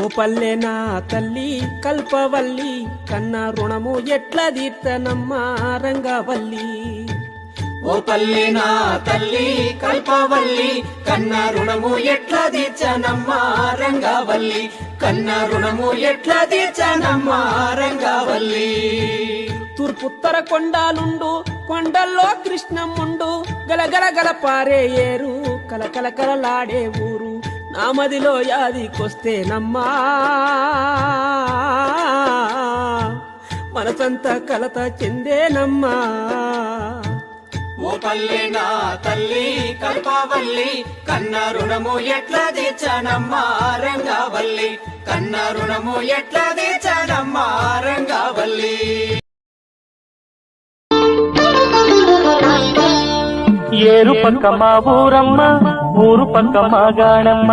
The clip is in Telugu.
ఓ పల్లె నా తల్లి కల్పవల్లి కన్న రుణము ఎట్లా తీర్తనమ్మా రంగవల్లి? ఓ పల్లె నా తల్లి కల్పవల్లి కన్న రుణము ఎట్లా తీర్చనమ్మా రంగవల్లి? కన్న రుణము ఎట్లా తీర్చనమ్మా రంగవల్లి? తూర్పుత్తర కొండాలుండు కొండల్లో కృష్ణమ్ముండు గలగల గల పారే ఏరు కలకల కలలాడే ఊరు నా మదిలో యాదికొస్తే నమ్మా మనసంతా కలత చెందేనమ్మా. ఓ పల్లె నా తల్లి కల్పవల్లి కన్న రుణము ఎట్లా తీర్చనమ్మా రంగవల్లి. కన్న రుణము ఎట్లా తీర్చ ఏరు పక్క మా ఊరమ్మ ఊరు పక్క మా గాణమ్మ